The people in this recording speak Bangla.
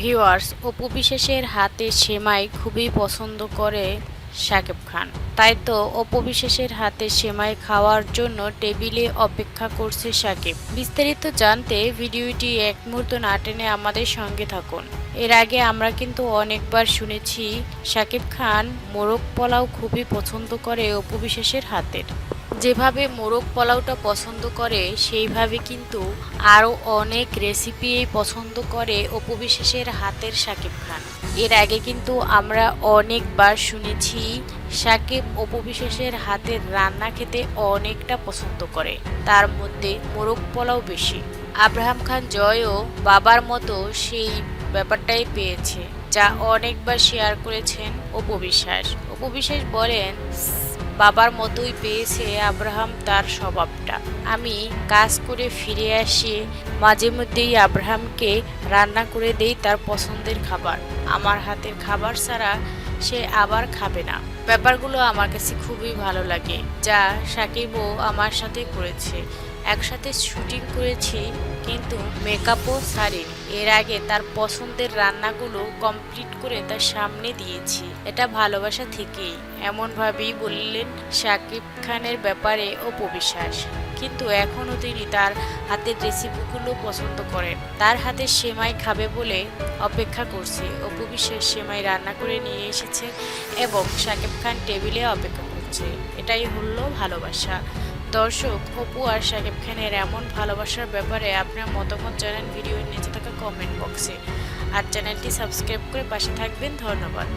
ভিউয়ার্স অপু বিশেষের হাতে সেমাই খুবই পছন্দ করে শাকিব খান। তাই তো অপু বিশেষের হাতে সেমাই খাওয়ার জন্য টেবিলে অপেক্ষা করছে শাকিব। বিস্তারিত জানতে ভিডিওটি এক মুহূর্ত না টেনে আমাদের সঙ্গে থাকুন। এর আগে আমরা কিন্তু অনেকবার শুনেছি, শাকিব খান মোরগ পোলাও খুবই পছন্দ করে অপু বিশেষের হাতের। যেভাবে মোরগ পোলাওটা পছন্দ করে, সেইভাবে কিন্তু আরও অনেক রেসিপি পছন্দ করে অপবিশেষের হাতের সাকিব খান। এর আগে কিন্তু আমরা অনেকবার শুনেছি, সাকিব অপবিশেষের হাতের রান্না খেতে অনেকটা পছন্দ করে, তার মধ্যে মোরগ পোলাও বেশি। আব্রাহাম খান জয়ও বাবার মতো সেই ব্যাপারটাই পেয়েছে, যা অনেকবার শেয়ার করেছেন অপবিশ্বাস অপবিশ্বাস বলেন বাবার মতোই পেয়েছে আব্রাহাম তার স্বভাবটা। আমি কাজ করে ফিরে আসি, মাঝে মধ্যেই আব্রাহামকে রান্না করে দেই তার পছন্দের খাবার। আমার হাতের খাবার ছাড়া সে আবার খাবে না। ব্যাপারগুলো আমার কাছে খুবই ভালো লাগে, যা সাকিবও আমার সাথে করেছে। একসাথে শুটিং করেছি, কিন্তু মেকআপও সারিনি এর আগে তার পছন্দের রান্নাগুলো কমপ্লিট করে তার সামনে দিয়েছি। এটা ভালোবাসা থেকেই। এমনভাবেই বললেন শাকিব খানের ব্যাপারে অপবিশ্বাস। কিন্তু এখনও তিনি তার হাতের রেসিপিগুলো পছন্দ করেন। তার হাতে সেমাই খাবে বলে অপেক্ষা করছে। অপবিশ্বাস সেমাই রান্না করে নিয়ে এসেছে এবং শাকিব খান টেবিলে অপেক্ষা করছে। এটাই হলো ভালোবাসা। দর্শক অপু আর সাকিব খানের এমন ভালোবাসার ব্যাপারে আপনার মতামত জানান ভিডিওর নিচে থাকা কমেন্ট বক্সে আর চ্যানেলটি সাবস্ক্রাইব করে পাশে থাকবেন। ধন্যবাদ।